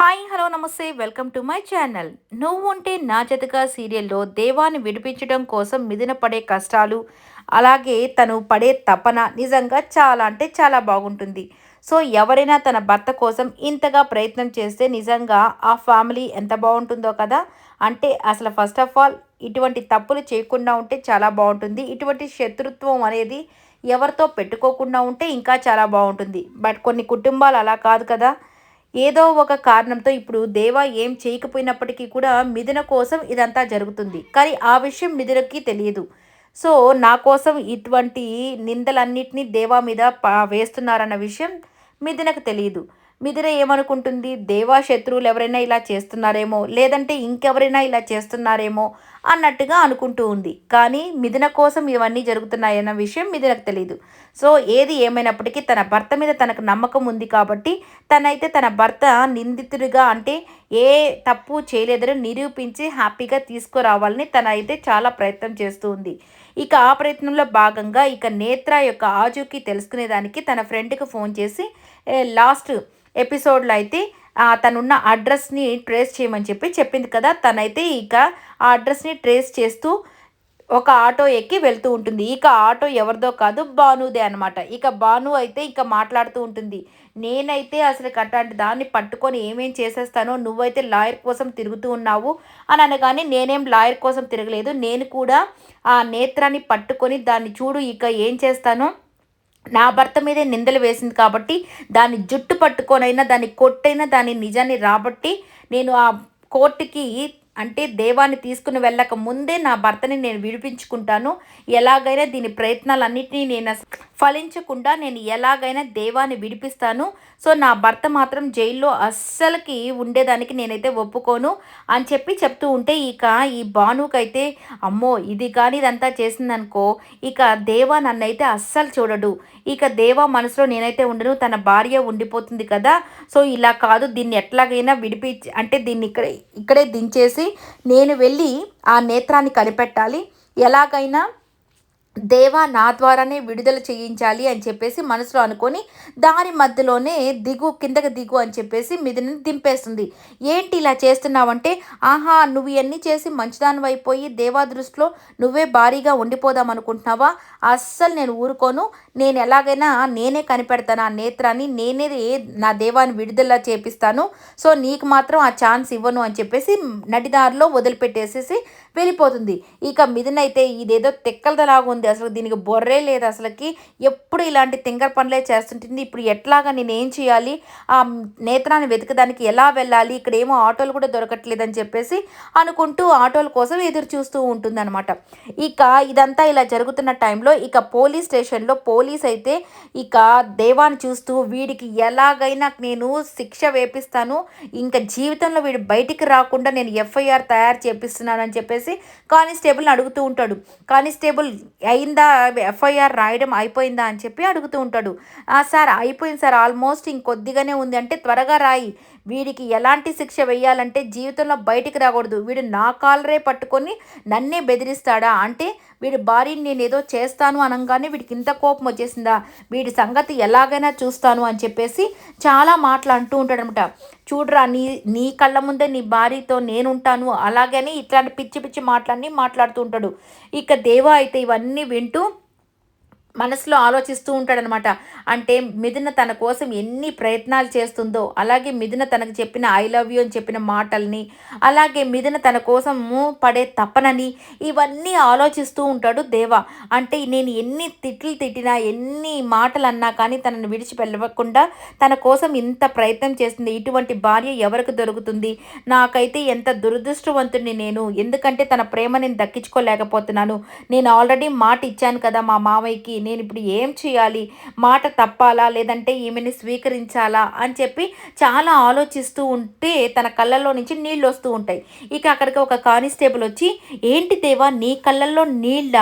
Hi hello నమస్తే welcome to my channel. నువ్వు ఉంటే నా జతగా సీరియల్లో దేవాన్ని విడిపించడం కోసం మిదిన పడే కష్టాలు అలాగే తను పడే తపన నిజంగా చాలా అంటే చాలా బాగుంటుంది. సో ఎవరైనా తన భర్త కోసం ఇంతగా ప్రయత్నం చేస్తే నిజంగా ఆ ఫ్యామిలీ ఎంత బాగుంటుందో కదా? అంటే అసలు ఫస్ట్ ఆఫ్ ఆల్ ఇటువంటి తప్పులు చేయకుండా ఉంటే చాలా బాగుంటుంది. ఇటువంటి శత్రుత్వం అనేది ఎవరితో పెట్టుకోకుండా ఉంటే ఇంకా చాలా బాగుంటుంది. బట్ కొన్ని కుటుంబాలు అలా కాదు కదా. ఏదో ఒక కారణంతో ఇప్పుడు దేవా ఏం చేయకపోయినప్పటికీ కూడా మిథున కోసం ఇదంతా జరుగుతుంది. కానీ ఆ విషయం మిథునకి తెలియదు. సో నా కోసం ఇటువంటి నిందలన్నింటినీ దేవా మీద వేస్తున్నారన్న విషయం మిథునకు తెలియదు. మిథున ఏమనుకుంటుంది? దేవా శత్రువులు ఎవరైనా ఇలా చేస్తున్నారేమో? లేదంటే ఇంకెవరైనా ఇలా చేస్తున్నారేమో? అన్నట్టుగా అనుకుంటూ ఉంది. కానీ మిథున కోసం ఇవన్నీ జరుగుతున్నాయన్న విషయం మిథునకు తెలియదు సో ఏది ఏమైనప్పటికీ తన భర్త మీద తనకు నమ్మకం ఉంది కాబట్టి తనైతే తన భర్త నిందితుడిగా అంటే ఏ తప్పు చేయలేదని నిరూపించి హ్యాపీగా తీసుకురావాలని తన అయితే చాలా ప్రయత్నం చేస్తూ ఉంది. ఇక ఆ ప్రయత్నంలో భాగంగా ఇక నేత్ర యొక్క ఆజుకి తెలుసుకునేదానికి తన ఫ్రెండ్కి ఫోన్ చేసి లాస్ట్ ఎపిసోడ్లో అయితే తనున్న అడ్రస్ని ట్రేస్ చేయమని చెప్పి చెప్పింది కదా తనైతే ఇక ఆ అడ్రస్ని ట్రేస్ చేస్తూ ఒక ఆటో ఎక్కి వెళ్తూ ఉంటుంది. ఇక ఆటో ఎవరిదో కాదు బానుదే అనమాట ఇక బాను అయితే ఇక మాట్లాడుతూ ఉంటుంది. నేనైతే అసలు అట్లాంటి దాన్ని పట్టుకొని ఏమేం చేసేస్తానో నువ్వైతే లాయర్ కోసం తిరుగుతూ ఉన్నావు అని అనగానే నేనేం లాయర్ కోసం తిరగలేదు. నేను కూడా ఆ నేత్రాన్ని పట్టుకొని దాన్ని చూడు ఇక ఏం చేస్తానో? నా భర్త మీదే నిందలు వేసింది కాబట్టి దాన్ని జుట్టు పట్టుకొనైనా దాన్ని కొట్టైనా దాని నిజాన్ని రాబట్టి నేను ఆ కోర్టుకి అంటే దేవాన్ని తీసుకుని వెళ్ళక ముందే నా భర్తని నేను విడిపించుకుంటాను. ఎలాగైనా దీని ప్రయత్నాలన్నింటినీ నేను ఫలించకుండా నేను ఎలాగైనా దేవాన్ని విడిపిస్తాను. సో నా భర్త మాత్రం జైల్లో అస్సలకి ఉండేదానికి నేనైతే ఒప్పుకోను అని చెప్పి చెప్తూ ఉంటే ఇక ఈ భానుకైతే అమ్మో ఇది కానీ ఇదంతా చేసిందనుకో ఇక దేవా నన్నైతే అస్సలు చూడడు. ఇక దేవా మనసులో నేనైతే ఉండను తన భార్య ఉండిపోతుంది కదా. సో ఇలా కాదు దీన్ని ఎట్లాగైనా విడిపి అంటే దీన్ని ఇక్కడ ఇక్కడే దించేసి నేను వెళ్ళి ఆ నేత్రాన్ని కనిపెట్టాలి. ఎలాగైనా దేవా నా ద్వారానే విడుదల చేయించాలి అని చెప్పేసి మనసులో అనుకొని దారి మధ్యలోనే దిగు కిందకి దిగు అని చెప్పేసి మిదిని దింపేస్తుంది. ఏంటి ఇలా చేస్తున్నావంటే ఆహా నువ్వు ఇవన్నీ చేసి మంచిదాని అయిపోయి దేవా దృష్టిలో నువ్వే భారీగా ఉండిపోదాం అనుకుంటున్నావా? అస్సలు నేను ఊరుకోను. నేను ఎలాగైనా నేనే కనిపెడతాను ఆ నేత్రాన్ని. నేనే నా దేవాన్ని విడుదల చేపిస్తాను. సో నీకు మాత్రం ఆ ఛాన్స్ ఇవ్వను అని చెప్పేసి నడిదారిలో వదిలిపెట్టేసేసి వెళ్ళిపోతుంది. ఇక మిథునైతే ఇదేదో తెక్కలదలాగా ఉంది అసలు దీనికి బొర్రే లేదు అసలుకి. ఎప్పుడు ఇలాంటి తింగర్ పనులే చేస్తుంటుంది. ఇప్పుడు ఎట్లాగా నేను ఏం చేయాలి? ఆ నేత్రాన్ని వెతకడానికి ఎలా వెళ్ళాలి? ఇక్కడ ఏమో ఆటోలు కూడా దొరకట్లేదని చెప్పేసి అనుకుంటూ ఆటోల కోసం ఎదురు చూస్తూ ఉంటుందన్నమాట. ఇక ఇదంతా ఇలా జరుగుతున్న టైంలో ఇక పోలీస్ స్టేషన్లో పోలీస్ అయితే ఇక దేవాన్ని చూస్తూ వీడికి ఎలాగైనా నేను శిక్ష వేపిస్తాను. ఇంకా జీవితంలో వీడు బయటికి రాకుండా నేను ఎఫ్ఐఆర్ తయారు చేపిస్తున్నానని చెప్పేసి కానిస్టేబుల్ని అడుగుతూ ఉంటాడు. కానిస్టేబుల్ అయిందా? ఎఫ్ఐఆర్ రాయడం అయిపోయిందా అని చెప్పి అడుగుతూ ఉంటాడు. సార్ అయిపోయింది సార్. ఆల్మోస్ట్ ఇంకొద్దిగానే ఉంది. అంటే త్వరగా రాయి. వీడికి ఎలాంటి శిక్ష వేయాలంటే జీవితంలో బయటికి రాకూడదు. వీడు నా కాలరే పట్టుకొని నన్నే బెదిరిస్తాడా? అంటే వీడి భార్యని నేను ఏదో చేస్తాను అనగానే వీడికి ఇంత కోపం వచ్చేసిందా? వీడి సంగతి ఎలాగైనా చూస్తాను అని చెప్పేసి చాలా మాటలు అంటూ ఉంటాడనమాట. చూడరా నీ నీ కళ్ళ ముందే నీ భార్యతో నేనుంటాను. అలాగని ఇట్లాంటి పిచ్చి పిచ్చి మాటలన్నీ మాట్లాడుతూ ఉంటాడు. ఇక దేవా అయితే ఇవన్నీ వింటూ మనసులో ఆలోచిస్తూ ఉంటాడనమాట. అంటే మిథున తన కోసం ఎన్ని ప్రయత్నాలు చేస్తుందో అలాగే మిథున తనకు చెప్పిన ఐ లవ్ యూ అని చెప్పిన మాటల్ని అలాగే మిథున తన కోసం పడే తప్పనని ఇవన్నీ ఆలోచిస్తూ ఉంటాడు దేవ. అంటే నేను ఎన్ని తిట్లు తిట్టినా ఎన్ని మాటలు అన్నా కానీ తనను విడిచి వెళ్ళకుండా తన కోసం ఇంత ప్రయత్నం చేస్తుంది. ఇటువంటి భార్య ఎవరికి దొరుకుతుంది? నాకైతే ఎంత దురదృష్టవంతుడిని నేను. ఎందుకంటే తన ప్రేమ నేను దక్కించుకోలేకపోతున్నాను. నేను ఆల్రెడీ మాట ఇచ్చాను కదా మా మామయ్యకి. నేను ఇప్పుడు ఏం చేయాలి? మాట తప్పాలా? లేదంటే ఈమెని స్వీకరించాలా? అని చెప్పి చాలా ఆలోచిస్తూ ఉంటే తన కళ్ళల్లో నుంచి నీళ్ళు వస్తూ ఉంటాయి. ఇక అక్కడికి ఒక కానిస్టేబుల్ వచ్చి ఏంటి దేవా నీ కళ్ళల్లో నీళ్ళ?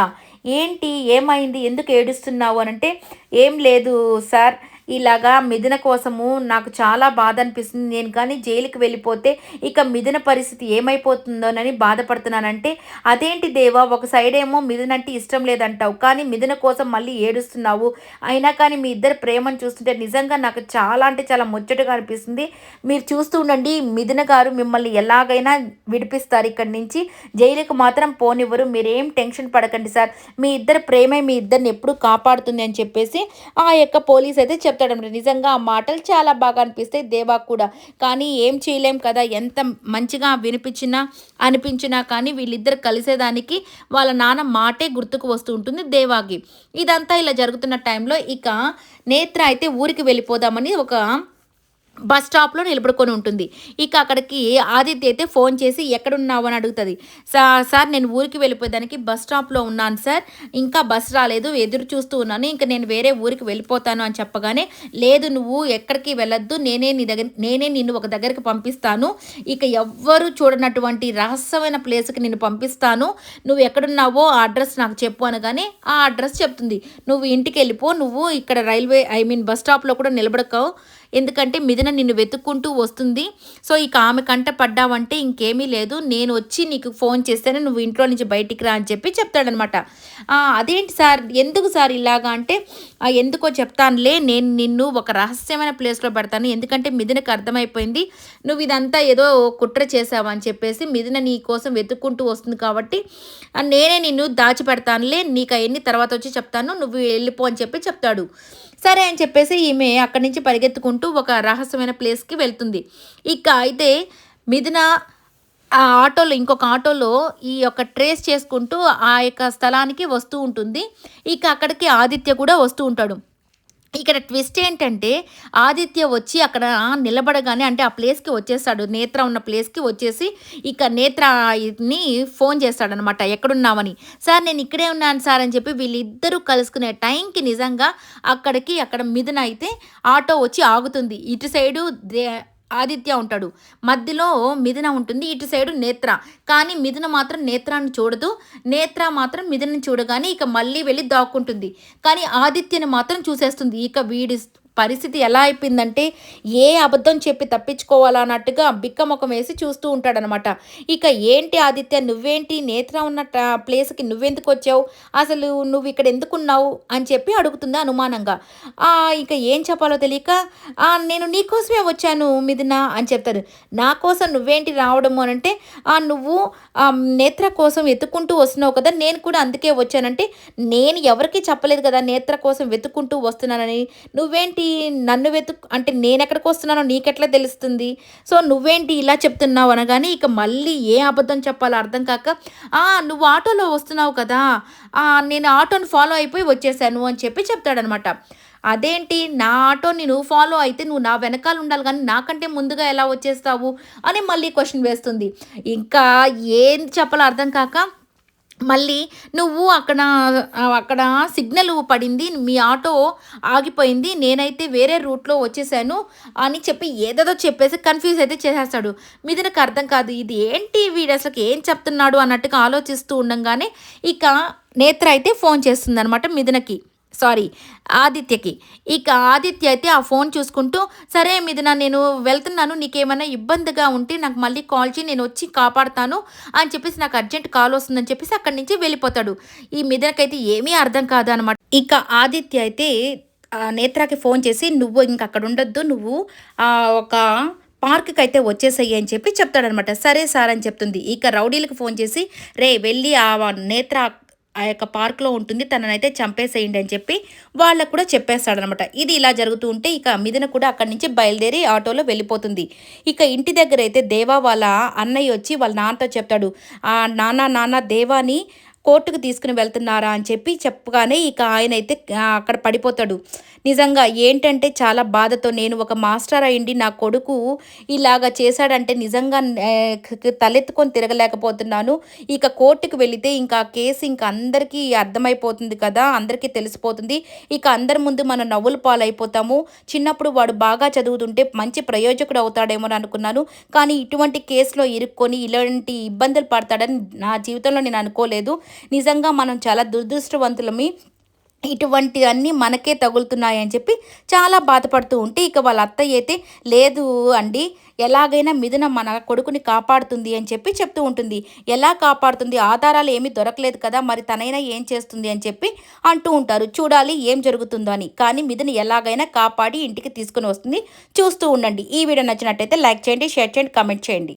ఏంటి? ఏమైంది? ఎందుకు ఏడుస్తున్నావు? అని అంటే ఏం లేదు సార్. ఇలాగా మిథున కోసము నాకు చాలా బాధ అనిపిస్తుంది నేను కానీ జైలుకి వెళ్ళిపోతే ఇక మిథున పరిస్థితి ఏమైపోతుందోనని బాధపడుతున్నానంటే అదేంటి దేవా ఒక సైడ్ ఏమో మిథున అంటే ఇష్టం లేదంటావు కానీ మిథున కోసం మళ్ళీ ఏడుస్తున్నావు. అయినా కానీ మీ ఇద్దరు ప్రేమను చూస్తుంటే నిజంగా నాకు చాలా అంటే చాలా ముచ్చటగా అనిపిస్తుంది. మీరు చూస్తూ ఉండండి మిథున గారు మిమ్మల్ని ఎలాగైనా విడిపిస్తారు ఇక్కడి నుంచి. జైలుకు మాత్రం పోనివ్వరు మీరేం టెన్షన్ పడకండి సార్. మీ ఇద్దరు ప్రేమే మీ ఇద్దరిని ఎప్పుడు కాపాడుతుంది అని చెప్పేసి ఆ యొక్క పోలీస్ అయితే చెప్తాడు నిజంగా ఆ మాటలు చాలా బాగా అనిపిస్తాయి దేవా కూడా. కానీ ఏం చేయలేం కదా ఎంత మంచిగా వినిపించినా అనిపించినా కానీ వీళ్ళిద్దరు కలిసేదానికి వాళ్ళ నాన్న మాటే గుర్తుకు వస్తూ ఉంటుంది దేవాకి. ఇదంతా ఇలా జరుగుతున్న టైంలో ఇక నేత్ర అయితే ఊరికి వెళ్ళిపోదామని ఒక బస్ స్టాప్లో నిలబడుకొని ఉంటుంది. ఇక అక్కడికి ఆదిత్య అయితే ఫోన్ చేసి ఎక్కడున్నావు? అని అడుగుతుంది. సార్ సార్ నేను ఊరికి వెళ్ళిపోయేదానికి బస్ స్టాప్లో ఉన్నాను సార్. ఇంకా బస్ రాలేదు ఎదురు చూస్తూ ఉన్నాను. ఇంకా నేను వేరే ఊరికి వెళ్ళిపోతాను అని చెప్పగానే లేదు నువ్వు ఎక్కడికి వెళ్ళొద్దు. నేనే నీ దగ్గర నేనే నిన్ను ఒక దగ్గరికి పంపిస్తాను. ఇక ఎవ్వరు చూడనటువంటి రహస్యమైన ప్లేస్కి నేను పంపిస్తాను. నువ్వు ఎక్కడున్నావో ఆ అడ్రస్ నాకు చెప్పు అనగానే ఆ అడ్రస్ చెప్తుంది. నువ్వు ఇంటికి వెళ్ళిపో. నువ్వు ఇక్కడ రైల్వే ఐ మీన్ బస్ స్టాప్లో కూడా నిలబడకావు. ఎందుకంటే మిథున నిన్ను వెతుక్కుంటూ వస్తుంది. సో ఇక ఆమె కంట పడ్డావంటే ఇంకేమీ లేదు. నేను వచ్చి నీకు ఫోన్ చేస్తేనే నువ్వు ఇంట్లో నుంచి బయటికి రా అని చెప్పి చెప్తాడనమాట. అదేంటి సార్? ఎందుకు సార్ ఇలాగా అంటే ఎందుకో చెప్తానులే. నేను నిన్ను ఒక రహస్యమైన ప్లేస్లో పెడతాను. ఎందుకంటే మిథునకు అర్థమైపోయింది. నువ్వు ఇదంతా ఏదో కుట్ర చేసావు అని చెప్పేసి మిథున నీ కోసం వెతుక్కుంటూ వస్తుంది కాబట్టి నేనే నిన్ను దాచిపెడతానులే. నీకు అవన్నీ తర్వాత వచ్చి చెప్తాను. నువ్వు వెళ్ళిపో అని చెప్పి చెప్తాడు. సరే అని చెప్పేసి ఈమె అక్కడి నుంచి పరిగెత్తుకుంటూ ఒక రహస్యమైన ప్లేస్కి వెళ్తుంది. ఇక అయితే మిథున ఆ ఆటోలో ఇంకొక ఆటోలో ఈ యొక్క ట్రేస్ చేసుకుంటూ ఆ యొక్క స్థలానికి వస్తూ ఉంటుంది. ఇక అక్కడికి ఆదిత్య కూడా వస్తూ ఉంటాడు. ఇక్కడ ట్విస్ట్ ఏంటంటే ఆదిత్య వచ్చి అక్కడ నిలబడగానే అంటే ఆ ప్లేస్కి వచ్చేస్తాడు. నేత్ర ఉన్న ప్లేస్కి వచ్చేసి ఇక నేత్రని ఫోన్ చేస్తాడనమాట ఎక్కడున్నామని సార్ నేను ఇక్కడే ఉన్నాను సార్ అని చెప్పి వీళ్ళిద్దరూ కలుసుకునే టైంకి నిజంగా అక్కడికి అక్కడ మిథున అయితే ఆటో వచ్చి ఆగుతుంది. ఇటు సైడు ఆదిత్య ఉంటాడు. మధ్యలో మిథున ఉంటుంది. ఇటు సైడు నేత్ర. కానీ మిథున మాత్రం నేత్రాన్ని చూడదు. నేత్ర మాత్రం మిథునని చూడగానే ఇక మళ్ళీ వెళ్ళి దాక్కుంటుంది. కానీ ఆదిత్యని మాత్రం చూసేస్తుంది. ఇక వీడి పరిస్థితి ఎలా అయిపోయిందంటే ఏ అబద్ధం చెప్పి తప్పించుకోవాలన్నట్టుగా బిక్కముఖం వేసి చూస్తూ ఉంటాడనమాట. ఇక ఏంటి ఆదిత్య నువ్వేంటి? నేత్ర ఉన్న ప్లేస్కి నువ్వెందుకు వచ్చావు అసలు నువ్వు ఇక్కడ ఎందుకున్నావు? అని చెప్పి అడుగుతుంది అనుమానంగా. ఇక ఏం చెప్పాలో తెలియక నేను నీకోసమే వచ్చాను మిదిన అని చెప్తారు నా కోసం నువ్వేంటి రావడము అని అంటే నువ్వు నేత్ర కోసం వెతుక్కుంటూ వస్తున్నావు కదా నేను కూడా అందుకే వచ్చానంటే నేను ఎవరికి చెప్పలేదు కదా నేత్ర కోసం వెతుక్కుంటూ వస్తున్నానని. నువ్వేంటి? నన్ను వెతుకు అంటే నేను ఎక్కడికి వస్తున్నానో నీకెట్లా తెలుస్తుంది? సో నువ్వేంటి ఇలా చెప్తున్నావు అనగానే ఇక మళ్ళీ ఏ అబద్ధం చెప్పాలో అర్థం కాక నువ్వు ఆటోలో వస్తున్నావు కదా నేను ఆటోని ఫాలో అయిపోయి వచ్చేసాను అని చెప్పి చెప్తాడనమాట. అదేంటి? నా ఆటో నువ్వు ఫాలో అయితే నువ్వు నా వెనకాల ఉండాలి కానీ నాకంటే ముందుగా ఎలా వచ్చేస్తావు? అని మళ్ళీ క్వశ్చన్ వేస్తుంది. ఇంకా ఏం చెప్పాలో అర్థం కాక మళ్ళీ నువ్వు అక్కడ అక్కడ సిగ్నల్ పడింది మీ ఆటో ఆగిపోయింది నేనైతే వేరే రూట్లో వచ్చేసాను అని చెప్పి ఏదేదో చెప్పేసి కన్ఫ్యూజ్ అయితే చేసేస్తాడు. మీదనకు అర్థం కాదు ఇది ఏంటి వీడు అసలు ఏం చెప్తున్నాడు అన్నట్టుగా ఆలోచిస్తూ ఉండగానే ఇక నేత్ర అయితే ఫోన్ చేస్తుంది అనమాట మిథునకి. సారీ ఆదిత్యకి. ఇక ఆదిత్య అయితే ఆ ఫోన్ చూసుకుంటూ సరే మీదన నేను వెళ్తున్నాను నీకేమైనా ఇబ్బందిగా ఉంటే నాకు మళ్ళీ కాల్ చేయి నేను వచ్చి కాపాడుతాను అని చెప్పేసి నాకు అర్జెంట్ కాల్ వస్తుందని చెప్పేసి అక్కడి నుంచి వెళ్ళిపోతాడు. ఈ మీదనకైతే ఏమీ అర్థం కాదు అనమాట ఇక ఆదిత్య అయితే నేత్రాకి ఫోన్ చేసి నువ్వు ఇంక అక్కడ ఉండొద్దు నువ్వు ఒక పార్క్కి అయితే వచ్చేసాయి అని చెప్పి చెప్తాడనమాట. సరే సార్ అని చెప్తుంది. ఇక రౌడీలకు ఫోన్ చేసి రే వెళ్ళి ఆ నేత్ర ఆ యొక్క పార్క్లో ఉంటుంది. తననైతే చంపేసేయండి అని చెప్పి వాళ్ళకు కూడా చెప్పేస్తాడనమాట. ఇది ఇలా జరుగుతూ ఉంటే ఇక మిథున కూడా అక్కడి నుంచి బయలుదేరి ఆటోలో వెళ్ళిపోతుంది. ఇక ఇంటి దగ్గర అయితే దేవా వాళ్ళ అన్నయ్య వచ్చి వాళ్ళ నాన్నతో చెప్తాడు. ఆ నాన్న నాన్న దేవాని కోర్టుకు తీసుకుని వెళ్తున్నారా అని చెప్పి చెప్పగానే ఇక ఆయన అయితే అక్కడ పడిపోతాడు. నిజంగా ఏంటంటే చాలా బాధతో నేను ఒక మాస్టర్ అయింది నా కొడుకు ఇలాగా చేశాడంటే నిజంగా తలెత్తుకొని తిరగలేకపోతున్నాను. ఇక కోర్టుకు వెళితే ఇంకా కేసు ఇంకా అందరికీ అర్థమైపోతుంది కదా అందరికీ తెలిసిపోతుంది. ఇక అందరి ముందు మనం నవ్వులు పాలైపోతాము. చిన్నప్పుడు వాడు బాగా చదువుతుంటే మంచి ప్రయోజకుడు అవుతాడేమో అనుకున్నాను. కానీ ఇటువంటి కేసులో ఇరుక్కొని ఇలాంటి ఇబ్బందులు పడతాడని నా జీవితంలో నేను అనుకోలేదు. నిజంగా మనం చాలా దురదృష్టవంతులమి. ఇటువంటి అన్నీ మనకే తగులుతున్నాయి అని చెప్పి చాలా బాధపడుతూ ఉంటే ఇక వాళ్ళ అత్తయ్య అయితే లేదు అండి ఎలాగైనా మిథున మన కొడుకుని కాపాడుతుంది అని చెప్పి చెప్తూ ఉంటుంది. ఎలా కాపాడుతుంది? ఆధారాలు ఏమీ దొరకలేదు కదా మరి తనైనా ఏం చేస్తుంది? అని చెప్పి అంటూ ఉంటారు. చూడాలి ఏం జరుగుతుందో అని. కానీ మిథున ఎలాగైనా కాపాడి ఇంటికి తీసుకుని వస్తుంది. చూస్తూ ఉండండి. ఈ వీడియో నచ్చినట్టయితే లైక్ చేయండి షేర్ చేయండి కామెంట్ చేయండి.